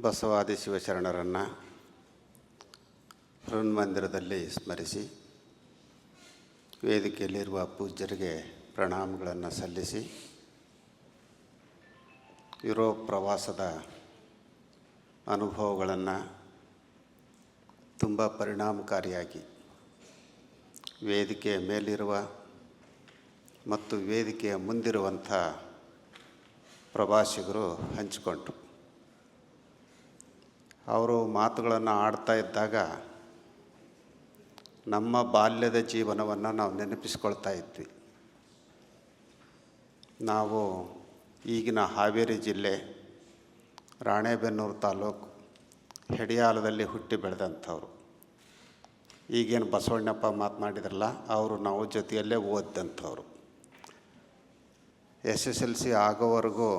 ಬಸವಾದಿ ಶಿವಶರಣರನ್ನು ಹೃನ್ಮಂದಿರದಲ್ಲಿ ಸ್ಮರಿಸಿ, ವೇದಿಕೆಯಲ್ಲಿರುವ ಪೂಜ್ಯರಿಗೆ ಪ್ರಣಾಮಗಳನ್ನು ಸಲ್ಲಿಸಿ ಯುರೋಪ್ ಪ್ರವಾಸದ ಅನುಭವಗಳನ್ನು ತುಂಬ ಪರಿಣಾಮಕಾರಿಯಾಗಿ ವೇದಿಕೆಯ ಮೇಲಿರುವ ಮತ್ತು ವೇದಿಕೆಯ ಮುಂದಿರುವಂಥ ಪ್ರವಾಸಿಗರು ಹಂಚಿಕೊಂಡ್ರು. ಅವರು ಮಾತುಗಳನ್ನು ಆಡ್ತಾ ಇದ್ದಾಗ ನಮ್ಮ ಬಾಲ್ಯದ ಜೀವನವನ್ನು ನಾವು ನೆನಪಿಸ್ಕೊಳ್ತಾ ಇದ್ವಿ. ನಾವು ಈಗಿನ ಹಾವೇರಿ ಜಿಲ್ಲೆ ರಾಣೆಬೆನ್ನೂರು ತಾಲೂಕು ಹೆಡಿಯಾಲದಲ್ಲಿ ಹುಟ್ಟಿ ಬೆಳೆದಂಥವ್ರು. ಈಗೇನು ಬಸವಣ್ಣಪ್ಪ ಮಾತನಾಡಿದ್ರಲ್ಲ, ಅವರು ನಾವು ಜೊತೆಯಲ್ಲೇ ಓದಿದಂಥವ್ರು. ಎಸ್ ಎಸ್ ಎಲ್ ಸಿ ಆಗೋವರೆಗೂ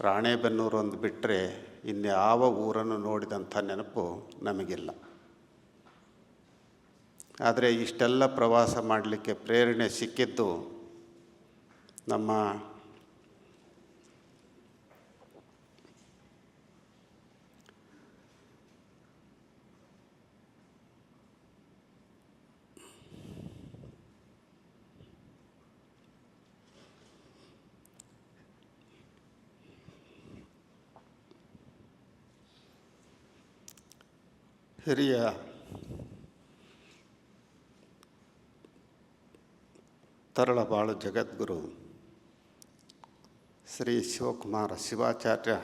ರಾಣೆಬೆನ್ನೂರು ಒಂದು ಬಿಟ್ಟರೆ ಇನ್ಯಾವ ಊರನ್ನು ನೋಡಿದಂಥ ನೆನಪು ನಮಗಿಲ್ಲ. ಆದರೆ ಇಷ್ಟೆಲ್ಲ ಪ್ರವಾಸ ಮಾಡಲಿಕ್ಕೆ ಪ್ರೇರಣೆ ಸಿಕ್ಕಿದ್ದು ನಮ್ಮ ಹಿರಿಯ ತರಳಬಾಳು ಜಗದ್ಗುರು ಶ್ರೀ ಶಿವಕುಮಾರ ಶಿವಾಚಾರ್ಯ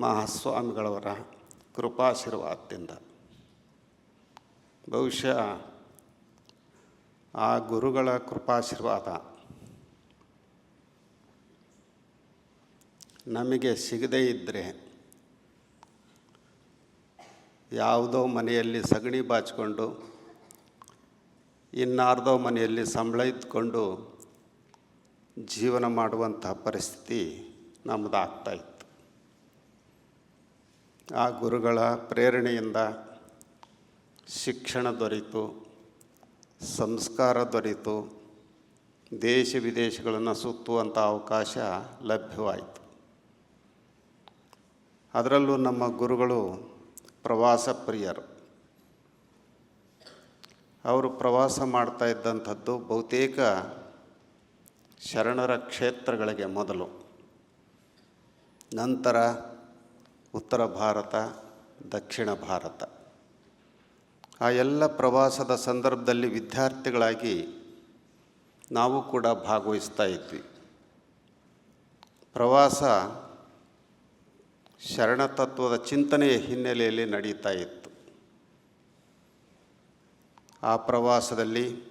ಮಹಾಸ್ವಾಮಿಗಳವರ ಕೃಪಾಶೀರ್ವಾದದಿಂದ. ಬಹುಶಃ ಆ ಗುರುಗಳ ಕೃಪಾಶೀರ್ವಾದ ನಮಗೆ ಸಿಗದೇ ಇದ್ದರೆ ಯಾವುದೋ ಮನೆಯಲ್ಲಿ ಸಗಣಿ ಬಾಚಿಕೊಂಡು, ಇನ್ನಾರ್ದೋ ಮನೆಯಲ್ಲಿ ಸಂಬಳ ಇದ್ಕೊಂಡು ಜೀವನ ಮಾಡುವಂತಹ ಪರಿಸ್ಥಿತಿ ನಮ್ಮದಾಗ್ತಾಯಿತ್ತು ಆ ಗುರುಗಳ ಪ್ರೇರಣೆಯಿಂದ ಶಿಕ್ಷಣ ದೊರೆಯಿತು ಸಂಸ್ಕಾರ ದೊರೆಯಿತು ದೇಶ ವಿದೇಶಗಳನ್ನು ಸುತ್ತುವಂಥ ಅವಕಾಶ ಲಭ್ಯವಾಯಿತು. ಅದರಲ್ಲೂ ನಮ್ಮ ಗುರುಗಳು ಪ್ರವಾಸ ಪ್ರಿಯರು. ಅವರು ಪ್ರವಾಸ ಮಾಡ್ತಾ ಇದ್ದಂಥದ್ದು ಬಹುತೇಕ ಶರಣರ ಕ್ಷೇತ್ರಗಳಿಗೆ ಮೊದಲು. ನಂತರ ಉತ್ತರ ಭಾರತ, ದಕ್ಷಿಣ ಭಾರತ. ಆ ಎಲ್ಲ ಪ್ರವಾಸದ ಸಂದರ್ಭದಲ್ಲಿ ವಿದ್ಯಾರ್ಥಿಗಳಾಗಿ ನಾವು ಕೂಡ ಭಾಗವಹಿಸ್ತಾ ಇದ್ವಿ. ಪ್ರವಾಸ ಶರಣತತ್ವದ ಚಿಂತನೆಯ ಹಿನ್ನೆಲೆಯಲ್ಲಿ ನಡೀತಾ ಇತ್ತು. ಆ ಪ್ರವಾಸದಲ್ಲಿ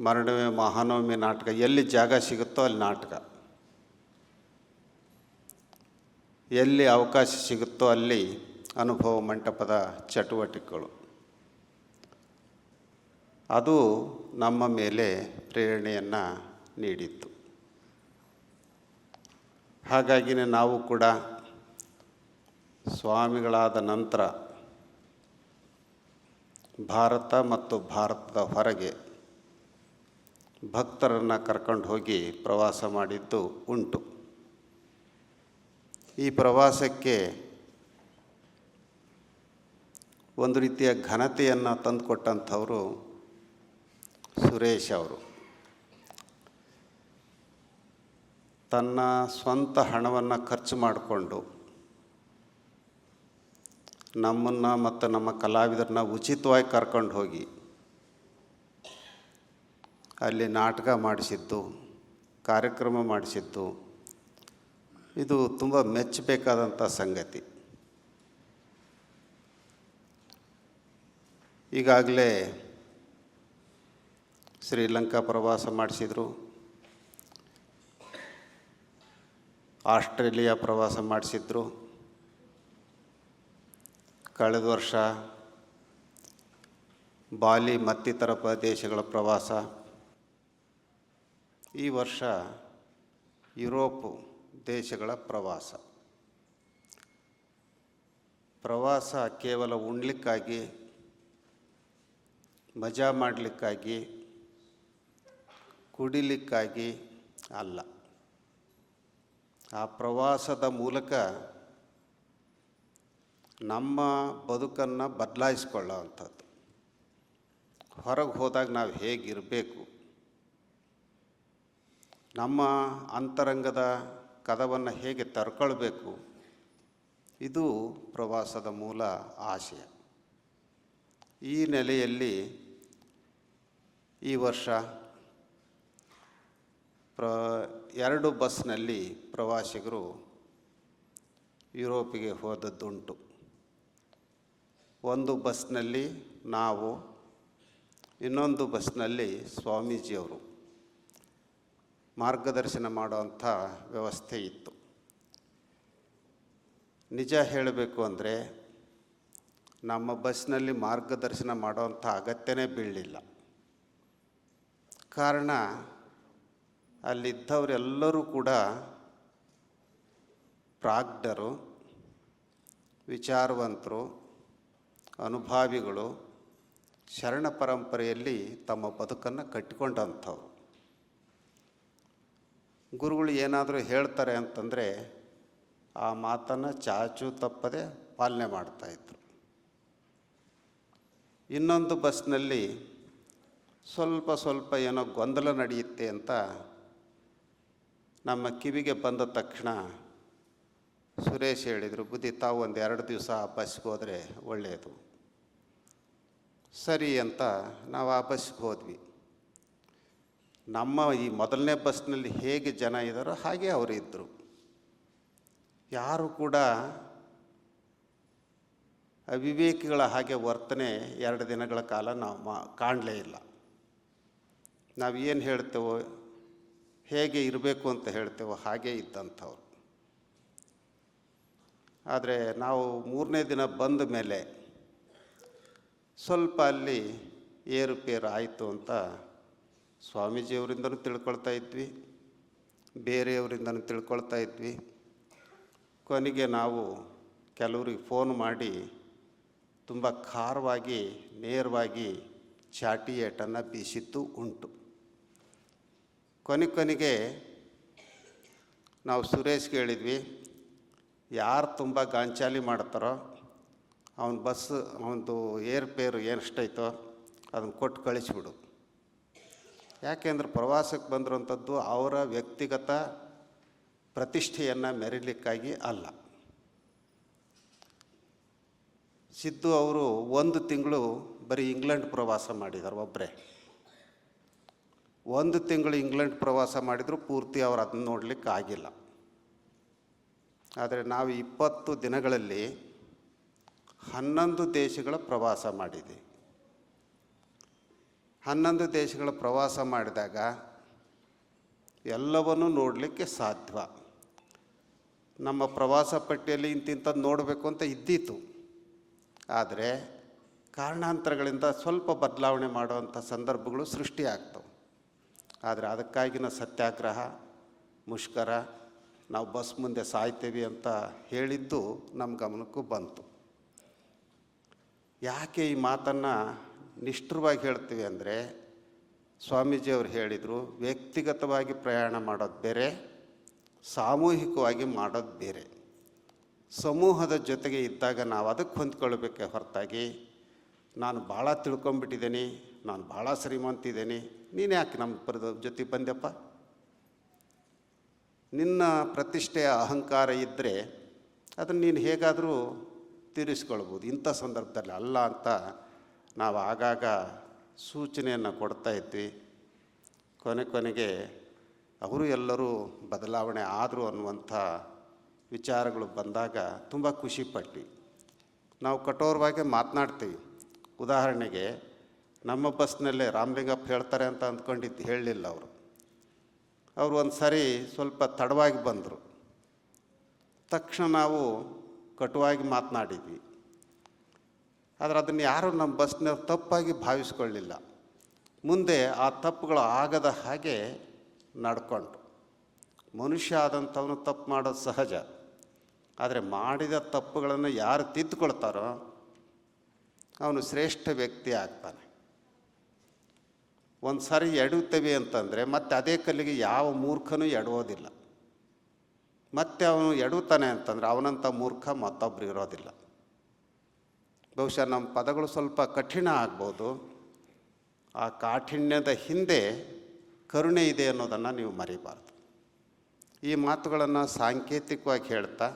ಮರಣವೇ ಮಹಾನವಮಿ ನಾಟಕ, ಎಲ್ಲಿ ಜಾಗ ಸಿಗುತ್ತೋ ಅಲ್ಲಿ ನಾಟಕ. ಎಲ್ಲಿ ಅವಕಾಶ ಸಿಗುತ್ತೋ ಅಲ್ಲಿ ಅನುಭವ ಮಂಟಪದ ಚಟುವಟಿಕೆಗಳು. ಅದು ನಮ್ಮ ಮೇಲೆ ಪ್ರೇರಣೆಯನ್ನು ನೀಡಿತ್ತು. ಹಾಗಾಗಿಯೇ ನಾವು ಕೂಡ ಸ್ವಾಮಿಗಳಾದ ನಂತರ ಭಾರತ ಮತ್ತು ಭಾರತದ ಹೊರಗೆ ಭಕ್ತರನ್ನು ಕರ್ಕೊಂಡು ಹೋಗಿ ಪ್ರವಾಸ ಮಾಡಿದ್ದು ಉಂಟು. ಈ ಪ್ರವಾಸಕ್ಕೆ ಒಂದು ರೀತಿಯ ಘನತೆಯನ್ನು ತಂದುಕೊಟ್ಟಂಥವರು ಸುರೇಶ್ ಅವರು. ತನ್ನ ಸ್ವಂತ ಹಣವನ್ನು ಖರ್ಚು ಮಾಡಿಕೊಂಡು ನಮ್ಮನ್ನು ಮತ್ತು ನಮ್ಮ ಕಲಾವಿದರನ್ನ ಉಚಿತವಾಗಿ ಕರ್ಕೊಂಡು ಹೋಗಿ ಅಲ್ಲಿ ನಾಟಕ ಮಾಡಿಸಿದ್ದು, ಕಾರ್ಯಕ್ರಮ ಮಾಡಿಸಿದ್ದು, ಇದು ತುಂಬ ಮೆಚ್ಚಬೇಕಾದಂಥ ಸಂಗತಿ. ಈಗಾಗಲೇ ಶ್ರೀಲಂಕಾ ಪ್ರವಾಸ ಮಾಡಿಸಿದರು. ಆಸ್ಟ್ರೇಲಿಯಾ ಪ್ರವಾಸ ಮಾಡಿಸಿದ್ರು. ಕಳೆದ ವರ್ಷ ಬಾಲಿ ಮತ್ತಿತರ ಪ್ರದೇಶಗಳ ಪ್ರವಾಸ. ಈ ವರ್ಷ ಯುರೋಪ್ ದೇಶಗಳ ಪ್ರವಾಸ. ಪ್ರವಾಸ ಕೇವಲ ಉಣ್ಲಿಕ್ಕಾಗಿ, ಮಜಾ ಮಾಡಲಿಕ್ಕಾಗಿ, ಕುಡಿಲಿಕ್ಕಾಗಿ ಅಲ್ಲ. ಆ ಪ್ರವಾಸದ ಮೂಲಕ ನಮ್ಮ ಬದುಕನ್ನು ಬದಲಾಯಿಸ್ಕೊಳ್ಳೋ ಅಂಥದ್ದು ಹೊರಗೆ ಹೋದಾಗ ನಾವು ಹೇಗಿರಬೇಕು? ನಮ್ಮ ಅಂತರಂಗದ ಕದವನ್ನು ಹೇಗೆ ತರ್ಕೊಳ್ಬೇಕು? ಇದು ಪ್ರವಾಸದ ಮೂಲ ಆಶಯ. ಈ ನೆಲೆಯಲ್ಲಿ ಈ ವರ್ಷ ಪ್ರ ಎರಡು ಬಸ್ನಲ್ಲಿ ಪ್ರವಾಸಿಗರು ಯುರೋಪಿಗೆ ಹೋದದ್ದುಂಟು. ಒಂದು ಬಸ್ನಲ್ಲಿ ನಾವು, ಇನ್ನೊಂದು ಬಸ್ನಲ್ಲಿ ಸ್ವಾಮೀಜಿಯವರು. ಮಾರ್ಗದರ್ಶನ ಮಾಡುವಂಥ ವ್ಯವಸ್ಥೆ ಇತ್ತು. ನಿಜ ಹೇಳಬೇಕು ಅಂದರೆ, ನಮ್ಮ ಬಸ್ನಲ್ಲಿ ಮಾರ್ಗದರ್ಶನ ಮಾಡುವಂಥ ಅಗತ್ಯನೇ ಬೀಳಲಿಲ್ಲ. ಕಾರಣ ಅಲ್ಲಿದ್ದವರೆಲ್ಲರೂ ಕೂಡ ಪ್ರಾಜ್ಞರು ವಿಚಾರವಂತರು, ಅನುಭಾವಿಗಳು, ಶರಣ ಪರಂಪರೆಯಲ್ಲಿ ತಮ್ಮ ಬದುಕನ್ನು ಕಟ್ಟಿಕೊಂಡಂಥವು ಗುರುಗಳು ಏನಾದರೂ ಹೇಳ್ತಾರೆ ಅಂತಂದರೆ ಆ ಮಾತನ್ನು ಚಾಚು ತಪ್ಪದೆ ಪಾಲನೆ ಮಾಡ್ತಾಯಿದ್ರು ಇನ್ನೊಂದು ಬಸ್ನಲ್ಲಿ ಸ್ವಲ್ಪ ಸ್ವಲ್ಪ ಏನೋ ಗೊಂದಲ ನಡೆಯುತ್ತೆ ಅಂತ ನಮ್ಮ ಕಿವಿಗೆ ಬಂದ ತಕ್ಷಣ ಸುರೇಶ್ ಹೇಳಿದರು, ಬುದ್ಧಿ, ತಾವು ಒಂದು ಎರಡು ದಿವಸ ಆ ಬಸ್ಗೆ ಹೋದರೆ ಒಳ್ಳೆಯದು ಸರಿ ಅಂತ ನಾವು ಆ ಬಸ್ಗೆ ಹೋದ್ವಿ. ನಮ್ಮ ಈ ಮೊದಲನೇ ಬಸ್ನಲ್ಲಿ ಹೇಗೆ ಜನ ಇದ್ದಾರೋ ಹಾಗೆ ಅವರು ಇದ್ದರು ಯಾರು ಕೂಡ ಅವಿವೇಕಿಗಳ ಹಾಗೆ ವರ್ತನೆ ಎರಡು ದಿನಗಳ ಕಾಲ ನಾವು ಮಾ, ಕಾಣಲೇ ಇಲ್ಲ. ನಾವು ಏನು ಹೇಳ್ತೇವೋ ಹೇಗೆ ಇರಬೇಕು ಅಂತ ಹೇಳ್ತೇವೋ ಹಾಗೆ ಇದ್ದಂಥವ್ರು. ಆದರೆ ನಾವು ಮೂರನೇ ದಿನ ಬಂದ ಮೇಲೆ ಸ್ವಲ್ಪ ಅಲ್ಲಿ ಏರುಪೇರು ಆಯಿತು ಅಂತ ಸ್ವಾಮೀಜಿಯವರಿಂದನೂ ತಿಳ್ಕೊಳ್ತಾ ಇದ್ವಿ, ಬೇರೆಯವರಿಂದನೂ ತಿಳ್ಕೊಳ್ತಾ ಇದ್ವಿ. ಕೊನೆಗೆ ನಾವು ಕೆಲವ್ರಿಗೆ ಫೋನ್ ಮಾಡಿ ತುಂಬ ಖಾರವಾಗಿ, ನೇರವಾಗಿ ಚಾಟಿ ಏಟನ್ನು ಬೀಸಿದ್ದು ಉಂಟು. ಕೊನೆ ಕೊನೆಗೆ ನಾವು ಸುರೇಶ್ ಹೇಳಿದ್ವಿ, ಯಾರು ತುಂಬ ಗಾಂಚಾಲಿ ಮಾಡ್ತಾರೋ, ಅವನ ಬಸ್, ಅವನದು ಏರ್ಪೇರು ಏನಷ್ಟೈತೋ ಅದನ್ನು ಕೊಟ್ಟು ಕಳಿಸಿಬಿಡು. ಯಾಕೆಂದ್ರೆ ಪ್ರವಾಸಕ್ಕೆ ಬಂದಿರೋಂಥದ್ದು ಅವರ ವ್ಯಕ್ತಿಗತ ಪ್ರತಿಷ್ಠೆಯನ್ನು ಮೆರೀಲಿಕ್ಕಾಗಿ ಅಲ್ಲ. ಸಿದ್ದು ಅವರು ಒಂದು ತಿಂಗಳು ಬರೀ ಇಂಗ್ಲೆಂಡ್ ಪ್ರವಾಸ ಮಾಡಿದ್ದಾರೆ ಒಬ್ಬರೇ ಒಂದು ತಿಂಗಳು ಇಂಗ್ಲೆಂಡ್ ಪ್ರವಾಸ ಮಾಡಿದರೂ ಪೂರ್ತಿ ಅವರು ಅದನ್ನ ನೋಡಲಿಕ್ಕೆ ಆಗಿಲ್ಲ ಆದರೆ ನಾವು ಇಪ್ಪತ್ತು ದಿನಗಳಲ್ಲಿ ಹನ್ನೊಂದು ದೇಶಗಳ ಪ್ರವಾಸ ಮಾಡಿದೆ ಹನ್ನೊಂದು ದೇಶಗಳ ಪ್ರವಾಸ ಮಾಡಿದಾಗ ಎಲ್ಲವನ್ನೂ ನೋಡಲಿಕ್ಕೆ ಸಾಧ್ಯ ನಮ್ಮ ಪ್ರವಾಸ ಪಟ್ಟಿಯಲ್ಲಿ ಇಂತಿಂಥದ್ದು ನೋಡಬೇಕು ಅಂತ ಇದ್ದಿತ್ತು ಆದರೆ ಕಾರಣಾಂತರಗಳಿಂದ ಸ್ವಲ್ಪ ಬದಲಾವಣೆ ಮಾಡುವಂಥ ಸಂದರ್ಭಗಳು ಸೃಷ್ಟಿಯಾಗ್ತವೆ. ಆದರೆ ಅದಕ್ಕಾಗಿನ ಸತ್ಯಾಗ್ರಹ, ಮುಷ್ಕರ, ನಾವು ಬಸ್ ಮುಂದೆ ಸಾಯ್ತೇವೆ ಅಂತ ಹೇಳಿದ್ದು ನಮ್ಮ ಗಮನಕ್ಕೂ ಬಂತು. ಯಾಕೆ ಈ ಮಾತನ್ನು ನಿಷ್ಠುರವಾಗಿ ಹೇಳ್ತೀವಿ ಅಂದರೆ, ಸ್ವಾಮೀಜಿಯವರು ಹೇಳಿದರು, ವ್ಯಕ್ತಿಗತವಾಗಿ ಪ್ರಯಾಣ ಮಾಡೋದು ಬೇರೆ, ಸಾಮೂಹಿಕವಾಗಿ ಮಾಡೋದು ಬೇರೆ. ಸಮೂಹದ ಜೊತೆಗೆ ಇದ್ದಾಗ ನಾವು ಅದಕ್ಕೆ ಹೊಂದ್ಕೊಳ್ಬೇಕೆ ಹೊರತಾಗಿ, ನಾನು ಭಾಳ ತಿಳ್ಕೊಂಬಿಟ್ಟಿದ್ದೀನಿ ನಾನು ಭಾಳ ಶ್ರೀಮಂತಿದ್ದೇನೆ ನೀನು ಯಾಕೆ ನಮ್ಮ ಪರದ ಜೊತೆ ಬಂದೆಪ್ಪ ನಿನ್ನ ಪ್ರತಿಷ್ಠೆಯ ಅಹಂಕಾರ ಇದ್ದರೆ ಅದನ್ನು ನೀನು ಹೇಗಾದರೂ ತೀರಿಸ್ಕೊಳ್ಬೋದು. ಇಂಥ ಸಂದರ್ಭದಲ್ಲಿ ಅಲ್ಲ ಅಂತ ನಾವು ಆಗಾಗ ಸೂಚನೆಯನ್ನು ಕೊಡ್ತಾ ಇದ್ವಿ. ಕೊನೆ ಕೊನೆಗೆ ಅವರು ಎಲ್ಲರೂ ಬದಲಾವಣೆ ಆದರು ಅನ್ನುವಂಥ ವಿಚಾರಗಳು ಬಂದಾಗ ತುಂಬ ಖುಷಿಪಟ್ಟು ನಾವು ಕಠೋರವಾಗಿ ಮಾತನಾಡ್ತೀವಿ. ಉದಾಹರಣೆಗೆ ನಮ್ಮ ಬಸ್ನಲ್ಲೇ ರಾಮಲಿಂಗಪ್ಪ ಹೇಳ್ತಾರೆ ಅಂತ ಅಂದ್ಕೊಂಡಿದ್ದು ಹೇಳಲಿಲ್ಲ ಅವರು. ಅವರು ಒಂದು ಸಾರಿ ಸ್ವಲ್ಪ ತಡವಾಗಿ ಬಂದರು. ತಕ್ಷಣ ನಾವು ಕಟುವಾಗಿ ಮಾತನಾಡಿದ್ವಿ. ಆದರೆ ಅದನ್ನು ಯಾರೂ ನಮ್ಮ ಬಸ್ನ ತಪ್ಪಾಗಿ ಭಾವಿಸ್ಕೊಳ್ಳಿಲ್ಲ. ಮುಂದೆ ಆ ತಪ್ಪುಗಳು ಆಗದ ಹಾಗೆ ನಡ್ಕೊಂಡು ಮನುಷ್ಯ ಆದಂಥವನು ತಪ್ಪು ಮಾಡೋದು ಸಹಜ. ಆದರೆ ಮಾಡಿದ ತಪ್ಪುಗಳನ್ನು ಯಾರು ತಿದ್ದುಕೊಳ್ತಾರೋ ಅವನು ಶ್ರೇಷ್ಠ ವ್ಯಕ್ತಿ ಆಗ್ತಾನೆ. ಒಂದು ಸಾರಿ ಎಡುತ್ತೇವೆ ಅಂತಂದರೆ ಮತ್ತೆ ಅದೇ ಕಲ್ಲಿಗೆ ಯಾವ ಮೂರ್ಖನೂ ಎಡುವುದಿಲ್ಲ ಮತ್ತೆ ಅವನು ಎಡುತ್ತಾನೆ ಅಂತಂದರೆ ಅವನಂಥ ಮೂರ್ಖ ಮತ್ತೊಬ್ಬರು ಇರೋದಿಲ್ಲ. ಬಹುಶಃ ನಮ್ಮ ಪದಗಳು ಸ್ವಲ್ಪ ಕಠಿಣ ಆಗ್ಬೋದು. ಆ ಕಾಠಿಣ್ಯದ ಹಿಂದೆ ಕರುಣೆ ಇದೆ ಅನ್ನೋದನ್ನು ನೀವು ಮರಿಬಾರ್ದು. ಈ ಮಾತುಗಳನ್ನು ಸಾಂಕೇತಿಕವಾಗಿ ಹೇಳ್ತಾ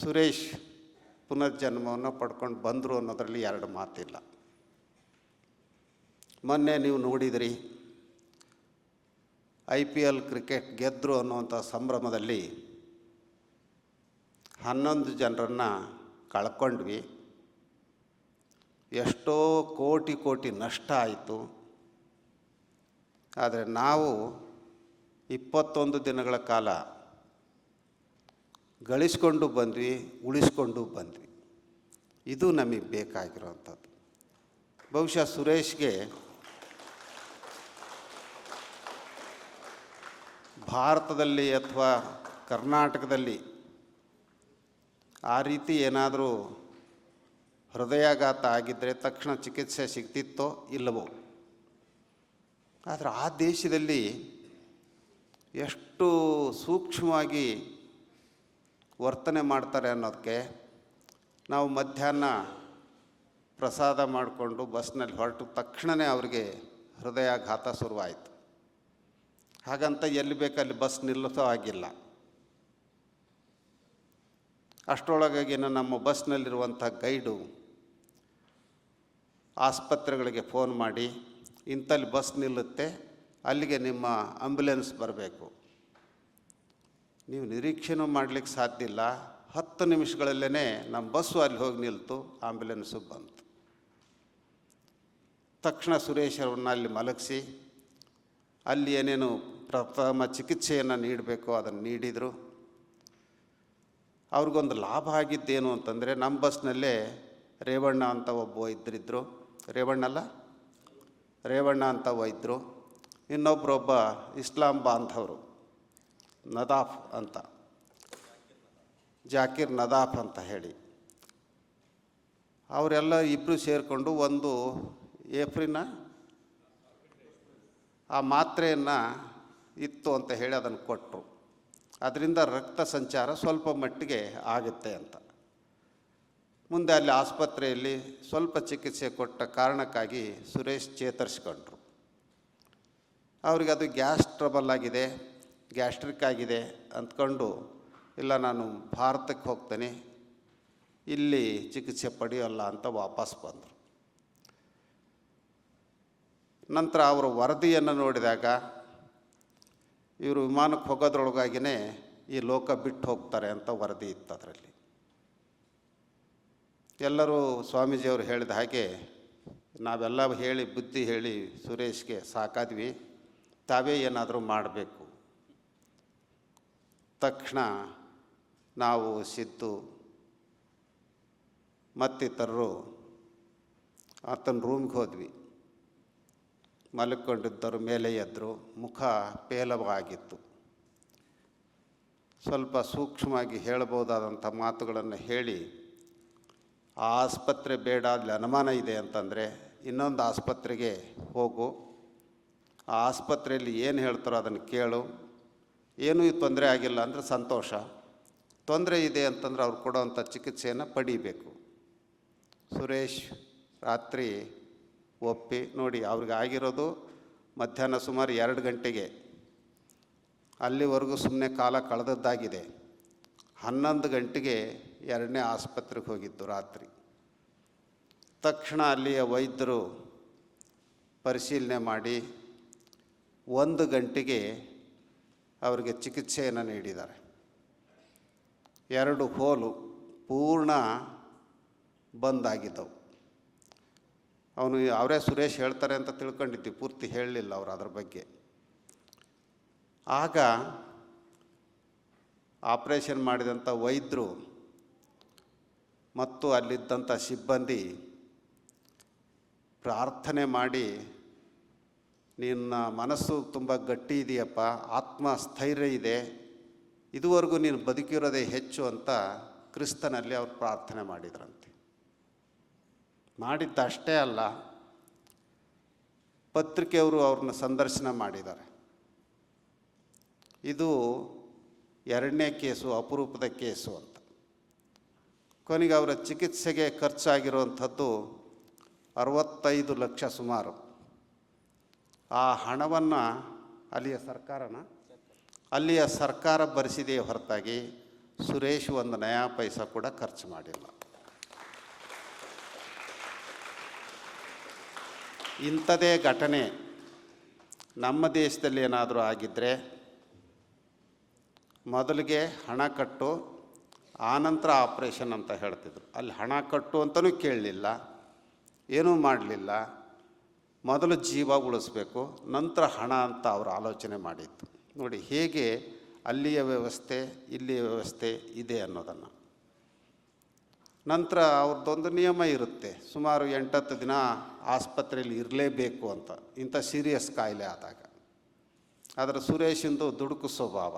ಸುರೇಶ್ ಪುನರ್ಜನ್ಮವನ್ನು ಪಡ್ಕೊಂಡು ಬಂದರು ಅನ್ನೋದರಲ್ಲಿ ಎರಡು ಮಾತಿಲ್ಲ. ಮೊನ್ನೆ ನೀವು ನೋಡಿದಿರಿ, ಐ ಪಿ ಎಲ್ ಕ್ರಿಕೆಟ್ ಗೆದ್ದರು ಅನ್ನುವಂಥ ಸಂಭ್ರಮದಲ್ಲಿ ಹನ್ನೊಂದು ಜನರನ್ನು ಕಳ್ಕೊಂಡ್ವಿ. ಎಷ್ಟೋ ಕೋಟಿ ಕೋಟಿ ನಷ್ಟ ಆಯಿತು. ಆದರೆ ನಾವು ಇಪ್ಪತ್ತೊಂದು ದಿನಗಳ ಕಾಲ ಗಳಿಸ್ಕೊಂಡು ಬಂದ್ವಿ, ಉಳಿಸ್ಕೊಂಡು ಬಂದ್ವಿ. ಇದು ನಮಗೆ ಬೇಕಾಗಿರೋವಂಥದ್ದು ಬಹುಶಃ ಸುರೇಶ್ಗೆ ಭಾರತದಲ್ಲಿ ಅಥವಾ ಕರ್ನಾಟಕದಲ್ಲಿ ಆ ರೀತಿ ಏನಾದರೂ ಹೃದಯಾಘಾತ ಆಗಿದ್ದರೆ ತಕ್ಷಣ ಚಿಕಿತ್ಸೆ ಸಿಗ್ತಿತ್ತೋ ಇಲ್ಲವೋ? ಆದರೆ ಆ ದೇಶದಲ್ಲಿ ಎಷ್ಟು ಸೂಕ್ಷ್ಮವಾಗಿ ವರ್ತನೆ ಮಾಡ್ತಾರೆ ಅನ್ನೋದಕ್ಕೆ ನಾವು ಮಧ್ಯಾಹ್ನ ಪ್ರಸಾದ ಮಾಡಿಕೊಂಡು ಬಸ್ನಲ್ಲಿ ಹೊರಟು ತಕ್ಷಣವೇ ಅವರಿಗೆ ಹೃದಯಾಘಾತ ಶುರುವಾಯಿತು. ಹಾಗಂತ ಎಲ್ಲಿ ಬೇಕಲ್ಲಿ ಬಸ್ ನಿಲ್ಲಿಸೋ ಆಗಿಲ್ಲ ಅಷ್ಟರೊಳಗಾಗಿನ ನಮ್ಮ ಬಸ್ನಲ್ಲಿರುವಂಥ ಗೈಡು ಆಸ್ಪತ್ರೆಗಳಿಗೆ ಫೋನ್ ಮಾಡಿ ಇಂಥಲ್ಲಿ ಬಸ್ ನಿಲ್ಲುತ್ತೆ, ಅಲ್ಲಿಗೆ ನಿಮ್ಮ ಆಂಬ್ಯುಲೆನ್ಸ್ ಬರಬೇಕು. ನೀವು ನಿರೀಕ್ಷೆನೂ ಮಾಡಲಿಕ್ಕೆ ಸಾಧ್ಯ ಇಲ್ಲ. ಹತ್ತು ನಿಮಿಷಗಳಲ್ಲೇ ನಮ್ಮ ಬಸ್ಸು ಅಲ್ಲಿ ಹೋಗಿ ನಿಲ್ತು, ಆಂಬ್ಯುಲೆನ್ಸು ಬಂತು. ತಕ್ಷಣ ಸುರೇಶ್ ಅವ್ರನ್ನ ಅಲ್ಲಿ ಮಲಗಿಸಿ ಅಲ್ಲಿ ಏನೇನು ಪ್ರಥಮ ಚಿಕಿತ್ಸೆಯನ್ನು ನೀಡಬೇಕು ಅದನ್ನು ನೀಡಿದರು. ಅವ್ರಿಗೊಂದು ಲಾಭ ಆಗಿದ್ದೇನು ಅಂತಂದರೆ ನಮ್ಮ ಬಸ್ನಲ್ಲೇ ರೇವಣ್ಣ ಅಂತ ಒಬ್ಬ ವೈದ್ಯರಿದ್ದರು ರೇವಣ್ಣ ಅಲ್ಲ? ರೇವಣ್ಣ ಅಂತ ವೈದ್ಯರು ಇನ್ನೊಬ್ಬರೊಬ್ಬ ಇಸ್ಲಾಂ ಬಾಂಧವರು. ನದಾಫ್ ಅಂತ. ಜಾಕಿರ್ ನದಾಫ್ ಅಂತ ಹೇಳಿ. ಅವರೆಲ್ಲ ಇಬ್ಬರು ಸೇರಿಕೊಂಡು ಒಂದು ಏಪ್ರಿನ ಆ ಮಾತ್ರೆಯನ್ನು ಇತ್ತು ಅಂತ ಹೇಳಿ ಅದನ್ನು ಕೊಟ್ಟರು ಅದರಿಂದ ರಕ್ತ ಸಂಚಾರ ಸ್ವಲ್ಪ ಮಟ್ಟಿಗೆ ಆಗುತ್ತೆ ಅಂತ. ಮುಂದೆ ಅಲ್ಲಿ ಆಸ್ಪತ್ರೆಯಲ್ಲಿ ಸ್ವಲ್ಪ ಚಿಕಿತ್ಸೆ ಕೊಟ್ಟ ಕಾರಣಕ್ಕಾಗಿ ಸುರೇಶ್ ಚೇತರಿಸ್ಕೊಂಡ್ರು. ಅವ್ರಿಗೆ ಅದು ಗ್ಯಾಸ್ ಟ್ರಬಲ್ ಆಗಿದೆ, ಗ್ಯಾಸ್ಟ್ರಿಕ್ ಆಗಿದೆ ಅಂದ್ಕೊಂಡು, ಇಲ್ಲ ನಾನು ಭಾರತಕ್ಕೆ ಹೋಗ್ತೇನೆ, ಇಲ್ಲಿ ಚಿಕಿತ್ಸೆ ಪಡೆಯೋಲ್ಲ ಅಂತ ವಾಪಸ್ ಬಂದರು. ನಂತರ ಅವರು ವರದಿಯನ್ನು ನೋಡಿದಾಗ ಇವರು ವಿಮಾನಕ್ಕೆ ಹೋಗೋದ್ರೊಳಗಾಗಿಯೇ ಈ ಲೋಕ ಬಿಟ್ಟು ಹೋಗ್ತಾರೆ ಅಂತ ವರದಿ ಇತ್ತು ಅದರಲ್ಲಿ. ಎಲ್ಲರೂ ಸ್ವಾಮೀಜಿಯವರು ಹೇಳಿದ ಹಾಗೆ ನಾವೆಲ್ಲ ಹೇಳಿ ಬುದ್ಧಿ ಹೇಳಿ ಸುರೇಶ್ಗೆ ಸಾಕಾದ್ವಿ, ತಾವೇ ಏನಾದರೂ ಮಾಡಬೇಕು. ತಕ್ಷಣ ನಾವು ಸಿದ್ದು, ಮತ್ತಿತರರು ಆತನ ರೂಮ್ಗೆ ಹೋದ್ವಿ. ಮಲ್ಕೊಂಡಿದ್ದರು, ಮೇಲೆ ಎದ್ದರು ಮುಖ ಪೇಲವಾಗಿತ್ತು. ಸ್ವಲ್ಪ ಸೂಕ್ಷ್ಮವಾಗಿ ಹೇಳಬಹುದಾದಂಥ ಮಾತುಗಳನ್ನು ಹೇಳಿ ಆ ಆಸ್ಪತ್ರೆ ಬೇಡ, ಅಲ್ಲಿ ಅನುಮಾನ ಇದೆ ಅಂತಂದರೆ ಇನ್ನೊಂದು ಆಸ್ಪತ್ರೆಗೆ ಹೋಗು. ಆ ಆಸ್ಪತ್ರೆಯಲ್ಲಿ ಏನು ಹೇಳ್ತಾರೋ ಅದನ್ನು ಕೇಳು. ಏನೂ ತೊಂದರೆ ಆಗಿಲ್ಲ ಅಂದರೆ ಸಂತೋಷ. ತೊಂದರೆ ಇದೆ ಅಂತಂದರೆ ಅವ್ರು ಕೊಡೋವಂಥ ಚಿಕಿತ್ಸೆಯನ್ನು ಪಡೀಬೇಕು. ಸುರೇಶ್, ರಾತ್ರಿ ಒಪ್ಪಿ ನೋಡಿ ಅವ್ರಿಗೆ ಆಗಿರೋದು ಮಧ್ಯಾಹ್ನ ಸುಮಾರು ಎರಡು ಗಂಟೆಗೆ. ಅಲ್ಲಿವರೆಗೂ ಸುಮ್ಮನೆ ಕಾಲ ಕಳೆದದ್ದಾಗಿದೆ. ಹನ್ನೊಂದು ಗಂಟೆಗೆ ಎರಡನೇ ಆಸ್ಪತ್ರೆಗೆ ಹೋಗಿದ್ದು ರಾತ್ರಿ. ತಕ್ಷಣ ಅಲ್ಲಿಯ ವೈದ್ಯರು ಪರಿಶೀಲನೆ ಮಾಡಿ ಒಂದು ಗಂಟೆಗೆ ಅವರಿಗೆ ಚಿಕಿತ್ಸೆಯನ್ನು ನೀಡಿದ್ದಾರೆ. ಎರಡು ಹೋಲು ಪೂರ್ಣ ಬಂದಾಗಿದ್ದವು ಅವನು ಅವರೇ ಸುರೇಶ್ ಹೇಳ್ತಾರೆ ಅಂತ ತಿಳ್ಕೊಂಡಿದ್ವಿ ಪೂರ್ತಿ ಹೇಳಲಿಲ್ಲ ಅವರು ಅದ್ರ ಬಗ್ಗೆ. ಆಗ ಆಪ್ರೇಷನ್ ಮಾಡಿದಂಥ ವೈದ್ಯರು ಮತ್ತು ಅಲ್ಲಿದ್ದಂಥ ಸಿಬ್ಬಂದಿ ಪ್ರಾರ್ಥನೆ ಮಾಡಿ, ನಿನ್ನ ಮನಸ್ಸು ತುಂಬ ಗಟ್ಟಿ ಇದೆಯಪ್ಪ ಆತ್ಮ ಸ್ಥೈರ್ಯ ಇದೆ, ಇದುವರೆಗೂ ನೀನು ಬದುಕಿರೋದೇ ಹೆಚ್ಚು ಅಂತ ಕ್ರಿಸ್ತನಲ್ಲಿ ಅವ್ರು ಪ್ರಾರ್ಥನೆ ಮಾಡಿದ್ರಂತೆ. ಮಾಡಿದ್ದಷ್ಟೇ ಅಲ್ಲ, ಪತ್ರಿಕೆಯವರು ಅವ್ರನ್ನ ಸಂದರ್ಶನ ಮಾಡಿದ್ದಾರೆ. ಇದು ಎರಡನೇ ಕೇಸು, ಅಪರೂಪದ ಕೇಸು ಅಂತ. ಕೊನೆಗೆ ಅವರ ಚಿಕಿತ್ಸೆಗೆ ಖರ್ಚಾಗಿರುವಂಥದ್ದು ಅರವತ್ತೈದು ಲಕ್ಷ ಸುಮಾರು. ಆ ಹಣವನ್ನು ಅಲ್ಲಿಯ ಸರ್ಕಾರನ, ಅಲ್ಲಿಯ ಸರ್ಕಾರ ಭರಿಸಿದೆಯೇ ಹೊರತಾಗಿ ಸುರೇಶ್ ಒಂದು ನಯಾ ಪೈಸಾ ಕೂಡ ಖರ್ಚು ಮಾಡಿಲ್ಲ. ಇಂಥದೇ ಘಟನೆ ನಮ್ಮ ದೇಶದಲ್ಲಿ ಏನಾದರೂ ಆಗಿದ್ದರೆ ಮೊದಲಿಗೆ ಹಣ ಕಟ್ಟು, ಆನಂತರ ಆಪ್ರೇಷನ್ ಅಂತ ಹೇಳ್ತಿದ್ರು. ಅಲ್ಲಿ ಹಣ ಕಟ್ಟು ಅಂತಲೂ ಕೇಳಲಿಲ್ಲ, ಏನೂ ಮಾಡಲಿಲ್ಲ. ಮೊದಲು ಜೀವ ಉಳಿಸ್ಬೇಕು, ನಂತರ ಹಣ ಅಂತ ಅವರು ಆಲೋಚನೆ ಮಾಡಿತ್ತು ನೋಡಿ, ಹೇಗೆ ಅಲ್ಲಿಯ ವ್ಯವಸ್ಥೆ, ಇಲ್ಲಿಯ ವ್ಯವಸ್ಥೆ ಇದೆ ಅನ್ನೋದನ್ನು. ನಂತರ ಅವ್ರದ್ದೊಂದು ನಿಯಮ ಇರುತ್ತೆ. ಸುಮಾರು ಎಂಟತ್ತು ದಿನ ಆಸ್ಪತ್ರೆಯಲ್ಲಿ ಇರಲೇಬೇಕು ಅಂತ. ಇಂಥ ಸೀರಿಯಸ್ ಕಾಯಿಲೆ ಆದಾಗ. ಆದರೆ ಸುರೇಶಿಂದು ದುಡುಕು ಸ್ವಭಾವ.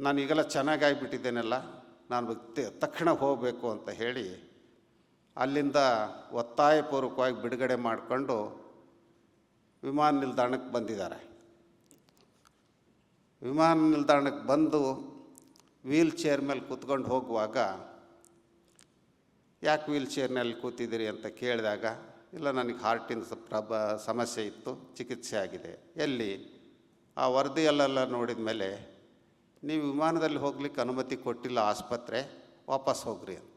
ನಾನು ಈಗೆಲ್ಲ ಚೆನ್ನಾಗಾಗಿಬಿಟ್ಟಿದ್ದೇನೆಲ್ಲ, ನಾನು ತಕ್ಷಣ ಹೋಗಬೇಕು ಅಂತ ಹೇಳಿ ಅಲ್ಲಿಂದ ಒತ್ತಾಯಪೂರ್ವಕವಾಗಿ ಬಿಡುಗಡೆ ಮಾಡಿಕೊಂಡು ವಿಮಾನ ನಿಲ್ದಾಣಕ್ಕೆ ಬಂದಿದ್ದಾರೆ. ವಿಮಾನ ನಿಲ್ದಾಣಕ್ಕೆ ಬಂದು ವೀಲ್ ಚೇರ್ ಮೇಲೆ ಕೂತ್ಕೊಂಡು ಹೋಗುವಾಗ, ಯಾಕೆ ವೀಲ್ ಚೇರ್ನಲ್ಲಿ ಕೂತಿದ್ದೀರಿ? ಅಂತ ಕೇಳಿದಾಗ, ಇಲ್ಲ, ನನಗೆ ಹಾರ್ಟಿನ ಪ್ರಬ, ಸಮಸ್ಯೆ ಇತ್ತು, ಚಿಕಿತ್ಸೆ ಆಗಿದೆ. ಎಲ್ಲಿ? ಆ ವರದಿಯಲ್ಲೆಲ್ಲ ನೋಡಿದ ಮೇಲೆ, ನೀವು ವಿಮಾನದಲ್ಲಿ ಹೋಗ್ಲಿಕ್ಕೆ ಅನುಮತಿ ಕೊಟ್ಟಿಲ್ಲ ಆಸ್ಪತ್ರೆ, ವಾಪಸ್ ಹೋಗ್ರಿ ಅಂತ.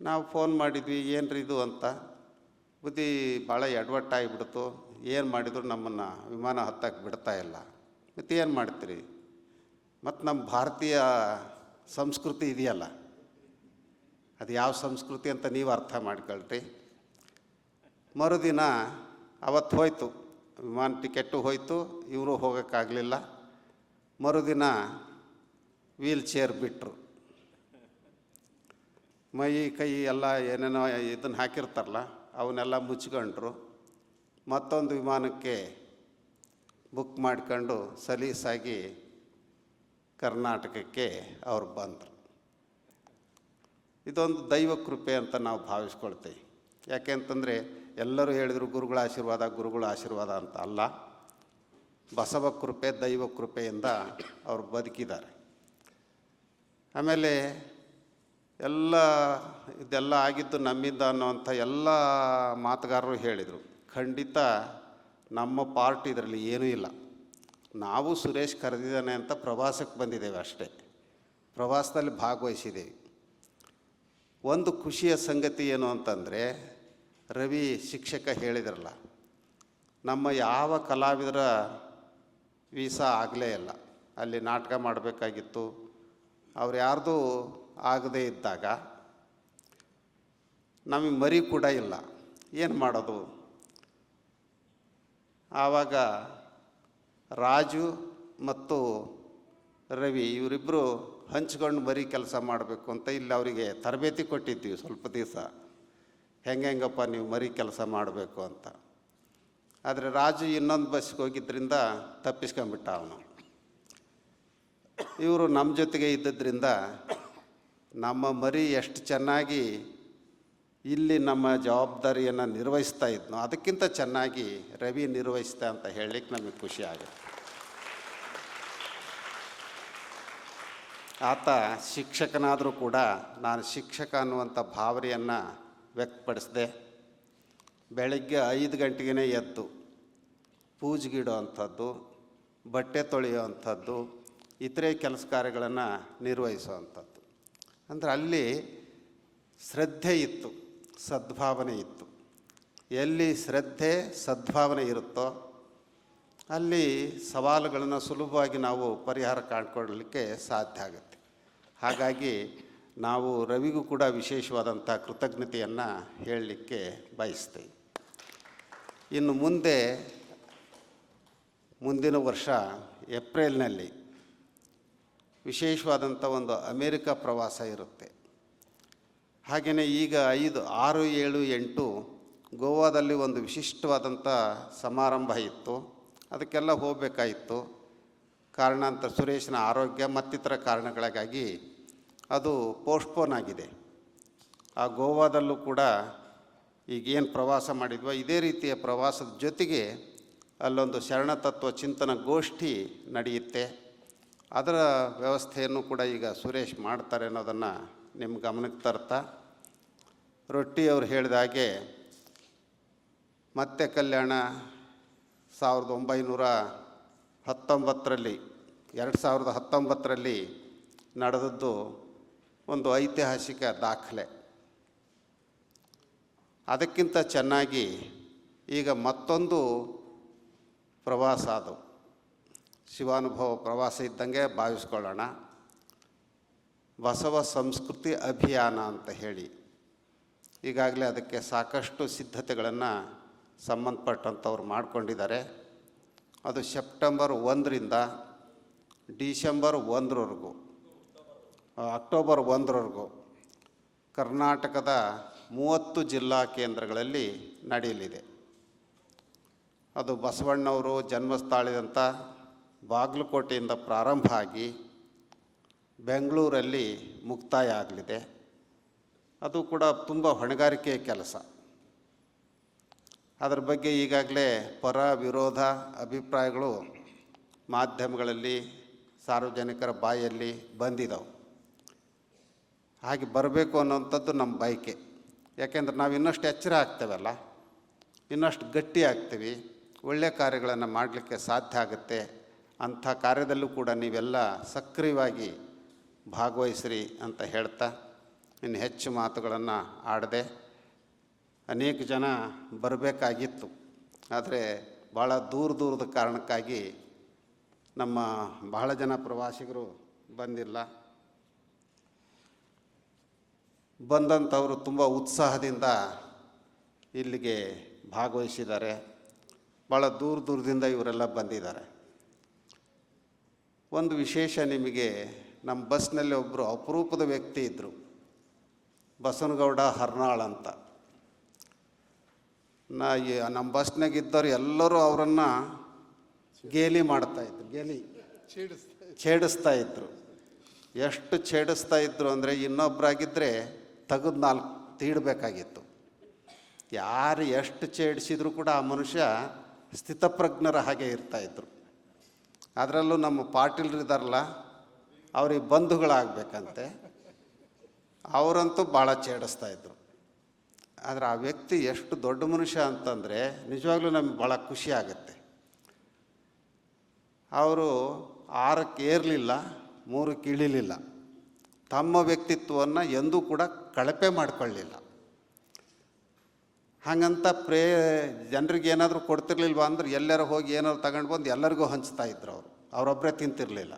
ನಾವು ಫೋನ್ ಮಾಡಿದ್ವಿ, ಏನ್ರಿ ಇದು? ಅಂತ. ಬುದ್ಧಿ ಭಾಳ ಎಡವಟ್ಟಾಗಿಬಿಡ್ತು. ಏನು ಮಾಡಿದ್ರು ನಮ್ಮನ್ನು ವಿಮಾನ ಹತ್ತಕ್ಕೆ ಬಿಡ್ತಾ ಇಲ್ಲ. ಮತ್ತು ಏನು ಮಾಡ್ತೀರಿ? ಮತ್ತು ನಮ್ಮ ಭಾರತೀಯ ಸಂಸ್ಕೃತಿ ಇದೆಯಲ್ಲ? ಅದು ಯಾವ ಸಂಸ್ಕೃತಿ ಅಂತ ನೀವು ಅರ್ಥ ಮಾಡ್ಕೊಳ್ರಿ. ಮರುದಿನ ಅವತ್ತು ಹೋಯ್ತು, ವಿಮಾನ ಟಿಕೆಟ್ಟು ಹೋಯ್ತು, ಇವರು ಹೋಗೋಕ್ಕಾಗಲಿಲ್ಲ. ಮರುದಿನ ವೀಲ್ ಚೇರ್ ಬಿಟ್ಟರು ಮೈ, ಕೈ ಎಲ್ಲ ಏನೇನೋ ಇದನ್ನು ಹಾಕಿರ್ತಾರಲ್ಲ, ಅವನ್ನೆಲ್ಲ ಮುಚ್ಕೊಂಡ್ರು. ಮತ್ತೊಂದು ವಿಮಾನಕ್ಕೆ ಬುಕ್ ಮಾಡ್ಕೊಂಡು ಸಲೀಸಾಗಿ ಕರ್ನಾಟಕಕ್ಕೆ ಅವ್ರು ಬಂದರು. ಇದೊಂದು ದೈವ ಕೃಪೆ ಅಂತ ನಾವು ಭಾವಿಸ್ಕೊಳ್ತೇವೆ. ಯಾಕೆ ಅಂತಂದರೆ ಎಲ್ಲರೂ ಹೇಳಿದರು ಗುರುಗಳ ಆಶೀರ್ವಾದ ಗುರುಗಳ ಆಶೀರ್ವಾದ ಅಂತ ಅಲ್ಲ. ಬಸವ ಕೃಪೆ, ದೈವ ಕೃಪೆಯಿಂದ ಅವರು ಬದುಕಿದ್ದಾರೆ. ಆಮೇಲೆ ಎಲ್ಲ ಇದೆಲ್ಲ ಆಗಿದ್ದು ನಮ್ಮಿಂದ ಅನ್ನೋವಂಥ ಎಲ್ಲ ಮಾತುಗಾರರು ಹೇಳಿದರು, ಖಂಡಿತ ನಮ್ಮ ಪಾರ್ಟ್ ಇದರಲ್ಲಿ ಏನೂ ಇಲ್ಲ. ನಾವು ಸುರೇಶ್ ಕರೆದಿದ್ದಾನೆ ಅಂತ ಪ್ರವಾಸಕ್ಕೆ ಬಂದಿದ್ದೇವೆ ಅಷ್ಟೇ. ಪ್ರವಾಸದಲ್ಲಿ ಭಾಗವಹಿಸಿದ್ದೀವಿ. ಒಂದು ಖುಷಿಯ ಸಂಗತಿ ಏನು ಅಂತಂದರೆ, ರವಿ ಶಿಕ್ಷಕ ಹೇಳಿದ್ರಲ್ಲ, ನಮ್ಮ ಯಾವ ಕಲಾವಿದರ ವೀಸಾ ಆಗಲೇ ಇಲ್ಲ. ಅಲ್ಲಿ ನಾಟಕ ಮಾಡಬೇಕಾಗಿತ್ತು. ಅವ್ರು ಯಾರ್ದು ಆಗದೇ ಇದ್ದಾಗ, ನಮಗೆ ಮರಿ ಕೂಡ ಇಲ್ಲ. ಏನು ಮಾಡೋದು? ಆವಾಗ ರಾಜು ಮತ್ತು ರವಿ ಇವರಿಬ್ಬರು ಹಂಚ್ಕೊಂಡು ಬರೀ ಕೆಲಸ ಮಾಡಬೇಕು ಅಂತ ಇಲ್ಲಿ ಅವರಿಗೆ ತರಬೇತಿ ಕೊಟ್ಟಿದ್ದೀವಿ ಸ್ವಲ್ಪ ದಿವಸ. ಹೆಂಗೆ ಹೆಂಗಪ್ಪ ನೀವು ಮರಿ ಕೆಲಸ ಮಾಡಬೇಕು ಅಂತ. ಆದರೆ ರಾಜು ಇನ್ನೊಂದು ಬಸ್ಗೆ ಹೋಗಿದ್ದರಿಂದ ತಪ್ಪಿಸ್ಕೊಂಬಿಟ್ಟ ಅವನು. ಇವರು ನಮ್ಮ ಜೊತೆಗೆ ಇದ್ದಿದ್ದರಿಂದ ನಮ್ಮ ಮರಿ ಎಷ್ಟು ಚೆನ್ನಾಗಿ ಇಲ್ಲಿ ನಮ್ಮ ಜವಾಬ್ದಾರಿಯನ್ನು ನಿರ್ವಹಿಸ್ತಾ ಇದ್ನೋ, ಅದಕ್ಕಿಂತ ಚೆನ್ನಾಗಿ ರವಿ ನಿರ್ವಹಿಸ್ತಾ ಅಂತ ಹೇಳಲಿಕ್ಕೆ ನಮಗೆ ಖುಷಿ ಆಗುತ್ತೆ. ಆತ ಶಿಕ್ಷಕನಾದರೂ ಕೂಡ ನಾನು ಶಿಕ್ಷಕ ಅನ್ನುವಂಥ ಭಾವನೆಯನ್ನು ವ್ಯಕ್ತಪಡಿಸಿದೆ. ಬೆಳಗ್ಗೆ ಐದು ಗಂಟೆಗೇ ಎದ್ದು ಪೂಜೆಗಿಡೋ ಅಂಥದ್ದು ಬಟ್ಟೆ ತೊಳೆಯೋ ಅಂಥದ್ದು ಇತರೆ ಕೆಲಸ ಕಾರ್ಯಗಳನ್ನು ನಿರ್ವಹಿಸುವಂಥದ್ದು. ಅಂದರೆ ಅಲ್ಲಿ ಶ್ರದ್ಧೆ ಇತ್ತು. ಸದ್ಭಾವನೆ ಇತ್ತು. ಎಲ್ಲಿ ಶ್ರದ್ಧೆ, ಸದ್ಭಾವನೆ ಇರುತ್ತೋ ಅಲ್ಲಿ ಸವಾಲುಗಳನ್ನು ಸುಲಭವಾಗಿ ನಾವು ಪರಿಹಾರ ಕಾಣ್ಕೊಳ್ಳಲಿಕ್ಕೆ ಸಾಧ್ಯ ಆಗುತ್ತೆ. ಹಾಗಾಗಿ ನಾವು ರವಿಗೂ ಕೂಡ ವಿಶೇಷವಾದಂಥ ಕೃತಜ್ಞತೆಯನ್ನು ಹೇಳಲಿಕ್ಕೆ ಬಯಸ್ತೇವೆ ಇನ್ನು ಮುಂದೆ, ಮುಂದಿನ ವರ್ಷ ಏಪ್ರಿಲ್ನಲ್ಲಿ ವಿಶೇಷವಾದಂಥ ಒಂದು ಅಮೇರಿಕ ಪ್ರವಾಸ ಇರುತ್ತೆ. ಹಾಗೆಯೇ ಈಗ ಐದು, ಆರು, ಏಳು, ಎಂಟು ಗೋವಾದಲ್ಲಿ ಒಂದು ವಿಶಿಷ್ಟವಾದಂಥ ಸಮಾರಂಭ ಇತ್ತು. ಅದಕ್ಕೆಲ್ಲ ಹೋಗಬೇಕಾಯಿತು. ಕಾರಣಾಂತರ ಸುರೇಶನ ಆರೋಗ್ಯ ಮತ್ತಿತರ ಕಾರಣಗಳಿಗಾಗಿ ಅದು ಪೋಸ್ಟ್ಪೋನ್ ಆಗಿದೆ. ಆ ಗೋವಾದಲ್ಲೂ ಕೂಡ ಈಗೇನು ಪ್ರವಾಸ ಮಾಡಿದ್ವೋ ಇದೇ ರೀತಿಯ ಪ್ರವಾಸದ ಜೊತೆಗೆ ಅಲ್ಲೊಂದು ಶರಣ ತತ್ವ ಚಿಂತನ ಗೋಷ್ಠಿ ನಡೆಯುತ್ತೆ. ಅದರ ವ್ಯವಸ್ಥೆಯನ್ನು ಕೂಡ ಈಗ ಸುರೇಶ್ ಮಾಡ್ತಾರೆ ಅನ್ನೋದನ್ನು ನಿಮ್ಮ ಗಮನಕ್ಕೆ ತರ್ತಾ ರೊಟ್ಟಿಯವರು ಹೇಳಿದ ಹಾಗೆ ಮತ್ತೆ ಕಲ್ಯಾಣ ಸಾವಿರದ ಒಂಬೈನೂರ ಹತ್ತೊಂಬತ್ತರಲ್ಲಿ, ಎರಡು ಸಾವಿರದ ಹತ್ತೊಂಬತ್ತರಲ್ಲಿ ನಡೆದದ್ದು ಒಂದು ಐತಿಹಾಸಿಕ ದಾಖಲೆ. ಅದಕ್ಕಿಂತ ಚೆನ್ನಾಗಿ ಈಗ ಮತ್ತೊಂದು ಪ್ರವಾಸ ಅದು. ಶಿವಾನುಭವ ಪ್ರವಾಸ ಇದ್ದಂಗೆ ಭಾವಿಸ್ಕೊಳ್ಳೋಣ. ಬಸವ ಸಂಸ್ಕೃತಿ ಅಭಿಯಾನ ಅಂತ ಹೇಳಿ ಈಗಾಗಲೇ ಅದಕ್ಕೆ ಸಾಕಷ್ಟು ಸಿದ್ಧತೆಗಳನ್ನು ಸಂಬಂಧಪಟ್ಟಂಥವ್ರು ಮಾಡಿಕೊಂಡಿದ್ದಾರೆ. ಅದು ಸೆಪ್ಟೆಂಬರ್ ಒಂದರಿಂದ ಡಿಸೆಂಬರ್ ಒಂದರವರೆಗೂ ಅಕ್ಟೋಬರ್ ಒಂದರವರೆಗೂ ಕರ್ನಾಟಕದ ಮೂವತ್ತು ಜಿಲ್ಲಾ ಕೇಂದ್ರಗಳಲ್ಲಿ ನಡೆಯಲಿದೆ. ಅದು ಬಸವಣ್ಣವರು ಜನ್ಮಸ್ಥಳದಂಥ ಬಾಗಲಕೋಟೆಯಿಂದ ಪ್ರಾರಂಭ ಆಗಿ ಬೆಂಗಳೂರಲ್ಲಿ ಮುಕ್ತಾಯ ಆಗಲಿದೆ. ಅದು ಕೂಡ ತುಂಬ ಹೊಣೆಗಾರಿಕೆ ಕೆಲಸ. ಅದರ ಬಗ್ಗೆ ಈಗಾಗಲೇ ಪರ ವಿರೋಧ ಅಭಿಪ್ರಾಯಗಳು ಮಾಧ್ಯಮಗಳಲ್ಲಿ, ಸಾರ್ವಜನಿಕರ ಬಾಯಲ್ಲಿ ಬಂದಿದ್ದಾವೆ ಹಾಗೆ ಬರಬೇಕು ಅನ್ನೋಂಥದ್ದು ನಮ್ಮ ಬಯಕೆ. ಯಾಕೆಂದ್ರೆ ನಾವು ಇನ್ನಷ್ಟು ಎಚ್ಚರ ಆಗ್ತೇವಲ್ಲ. ಇನ್ನಷ್ಟು ಗಟ್ಟಿ ಆಗ್ತೀವಿ. ಒಳ್ಳೆಯ ಕಾರ್ಯಗಳನ್ನು ಮಾಡಲಿಕ್ಕೆ ಸಾಧ್ಯ ಆಗುತ್ತೆ. ಅಂಥ ಕಾರ್ಯದಲ್ಲೂ ಕೂಡ ನೀವೆಲ್ಲ ಸಕ್ರಿಯವಾಗಿ ಭಾಗವಹಿಸ್ರಿ ಅಂತ ಹೇಳ್ತಾ ಇನ್ನು ಹೆಚ್ಚು ಮಾತುಗಳನ್ನು ಆಡದೆ ಅನೇಕ ಜನ ಬರಬೇಕಾಗಿತ್ತು. ಆದರೆ ಭಾಳ ದೂರ ದೂರದ ಕಾರಣಕ್ಕಾಗಿ ನಮ್ಮ ಬಹಳ ಜನ ಪ್ರವಾಸಿಗರು ಬಂದಿಲ್ಲ. ಬಂದಂಥವರು ತುಂಬ ಉತ್ಸಾಹದಿಂದ ಇಲ್ಲಿಗೆ ಭಾಗವಹಿಸಿದ್ದಾರೆ. ಭಾಳ ದೂರ ದೂರದಿಂದ ಇವರೆಲ್ಲ ಬಂದಿದ್ದಾರೆ. ಒಂದು ವಿಶೇಷ ನಿಮಗೆ ನಮ್ಮ ಬಸ್ನಲ್ಲಿ ಒಬ್ಬರು ಅಪರೂಪದ ವ್ಯಕ್ತಿ ಇದ್ದರು ಬಸವನಗೌಡ ಹರ್ನಾಳ್ ಅಂತ. ನಾ ನಮ್ಮ ಬಸ್ನಾಗ ಇದ್ದವ್ರು ಎಲ್ಲರೂ ಅವರನ್ನು ಗೇಲಿ ಮಾಡ್ತಾಯಿದ್ರು ಗೇಲಿ ಛೇಡಿಸ್ತಾ ಇದ್ರು. ಎಷ್ಟು ಛೇಡಿಸ್ತಾ ಇದ್ರು ಅಂದರೆ ಇನ್ನೊಬ್ಬರಾಗಿದ್ದರೆ ತೆಗೆದು ನಾಲ್ಕು ತೀಡಬೇಕಾಗಿತ್ತು. ಯಾರು ಎಷ್ಟು ಛೇಡಿಸಿದ್ರು ಕೂಡ ಆ ಮನುಷ್ಯ ಸ್ಥಿತಪ್ರಜ್ಞರ ಹಾಗೆ ಇರ್ತಾಯಿದ್ರು ಅದರಲ್ಲೂ ನಮ್ಮ ಪಾಟೀಲ್ರು ಇದ್ದಾರಲ್ಲ ಅವ್ರಿಗೆ ಬಂಧುಗಳಾಗಬೇಕಂತೆ. ಅವರಂತೂ ಭಾಳ ಚೇಡಿಸ್ತಾ ಇದ್ರು. ಆದರೆ ಆ ವ್ಯಕ್ತಿ ಎಷ್ಟು ದೊಡ್ಡ ಮನುಷ್ಯ ಅಂತಂದರೆ ನಿಜವಾಗ್ಲೂ ನಮ್ಗೆ ಭಾಳ ಖುಷಿ ಆಗುತ್ತೆ. ಅವರು ಆರಕ್ಕೆ ಏರಲಿಲ್ಲ, ಮೂರಕ್ಕೆ ಇಳಿಲಿಲ್ಲ. ತಮ್ಮ ವ್ಯಕ್ತಿತ್ವವನ್ನು ಎಂದೂ ಕೂಡ ಕಳಪೆ ಮಾಡಿಕೊಳ್ಳಿಲ್ಲ. ಹಾಗಂತ ಪ್ರೇ, ಜನರಿಗೆ ಏನಾದರೂ ಕೊಡ್ತಿರ್ಲಿಲ್ವ ಅಂದ್ರೆ ಎಲ್ಲರೂ ಹೋಗಿ ಏನಾದ್ರು ತಗೊಂಡು ಬಂದು ಎಲ್ಲರಿಗೂ ಹಂಚ್ತಾ ಇದ್ರು ಅವರು. ಅವರೊಬ್ಬರೇ ತಿಂತಿರಲಿಲ್ಲ.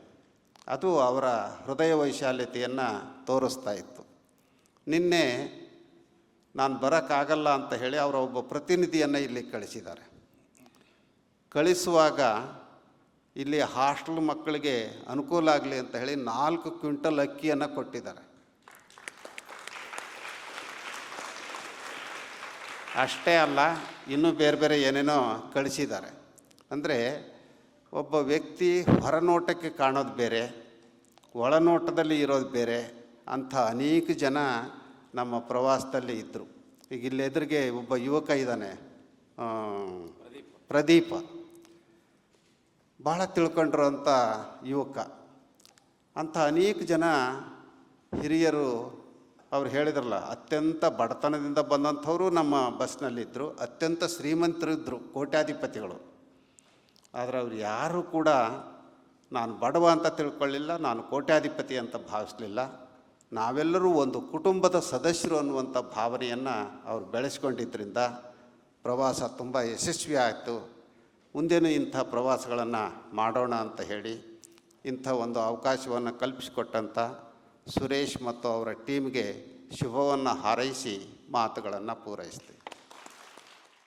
ಅದು ಅವರ ಹೃದಯ ವೈಶಾಲ್ಯತೆಯನ್ನು ತೋರಿಸ್ತಾ ಇತ್ತು. ನಿನ್ನೆ ನಾನು ಬರೋಕ್ಕಾಗಲ್ಲ ಅಂತ ಹೇಳಿ ಅವರ ಒಬ್ಬ ಪ್ರತಿನಿಧಿಯನ್ನು ಇಲ್ಲಿ ಕಳಿಸಿದ್ದಾರೆ. ಕಳಿಸುವಾಗ ಇಲ್ಲಿ ಹಾಸ್ಟೆಲ್ ಮಕ್ಕಳಿಗೆ ಅನುಕೂಲ ಆಗಲಿ ಅಂತ ಹೇಳಿ ನಾಲ್ಕು ಕ್ವಿಂಟಲ್ ಅಕ್ಕಿಯನ್ನು ಕೊಟ್ಟಿದ್ದಾರೆ. ಅಷ್ಟೇ ಅಲ್ಲ, ಇನ್ನೂ ಬೇರೆ ಬೇರೆ ಏನೇನೋ ಕಳಿಸಿದ್ದಾರೆ. ಅಂದರೆ ಒಬ್ಬ ವ್ಯಕ್ತಿ ಹೊರನೋಟಕ್ಕೆ ಕಾಣೋದು ಬೇರೆ, ಒಳನೋಟದಲ್ಲಿ ಇರೋದು ಬೇರೆ ಅಂಥ ಅನೇಕ ಜನ ನಮ್ಮ ಪ್ರವಾಸದಲ್ಲಿ ಇದ್ದರು ಈಗ ಇಲ್ಲಿ ಎದುರಿಗೆ ಒಬ್ಬ ಯುವಕ ಇದ್ದಾನೆ ಪ್ರದೀಪ. ಬಹಳ ತಿಳ್ಕೊಂಡಿರೋಂಥ ಯುವಕ. ಅಂಥ ಅನೇಕ ಜನ ಹಿರಿಯರು ಅವ್ರು ಹೇಳಿದ್ರಲ್ಲ, ಅತ್ಯಂತ ಬಡತನದಿಂದ ಬಂದಂಥವರು ನಮ್ಮ ಬಸ್ನಲ್ಲಿದ್ದರು ಅತ್ಯಂತ ಶ್ರೀಮಂತರಿದ್ದರು ಕೋಟ್ಯಾಧಿಪತಿಗಳು. ಆದರೆ ಅವರು ಯಾರೂ ಕೂಡ ನಾನು ಬಡವ ಅಂತ ತಿಳ್ಕೊಳ್ಳಿಲ್ಲ, ನಾನು ಕೋಟ್ಯಾಧಿಪತಿ ಅಂತ ಭಾವಿಸಲಿಲ್ಲ. ನಾವೆಲ್ಲರೂ ಒಂದು ಕುಟುಂಬದ ಸದಸ್ಯರು ಅನ್ನುವಂಥ ಭಾವನೆಯನ್ನು ಅವರು ಬೆಳೆಸ್ಕೊಂಡಿದ್ದರಿಂದ ಪ್ರವಾಸ ತುಂಬ ಯಶಸ್ವಿ ಆಯಿತು. ಮುಂದೇನು ಇಂಥ ಪ್ರವಾಸಗಳನ್ನು ಮಾಡೋಣ ಅಂತ ಹೇಳಿ, ಇಂಥ ಒಂದು ಅವಕಾಶವನ್ನು ಕಲ್ಪಿಸಿಕೊಟ್ಟಂಥ ಸುರೇಶ್ ಮತ್ತು ಅವರ ಟೀಮ್ಗೆ ಶುಭವನ್ನು ಹಾರೈಸಿ ಮಾತುಗಳನ್ನು ಪೂರೈಸ್ತೀನಿ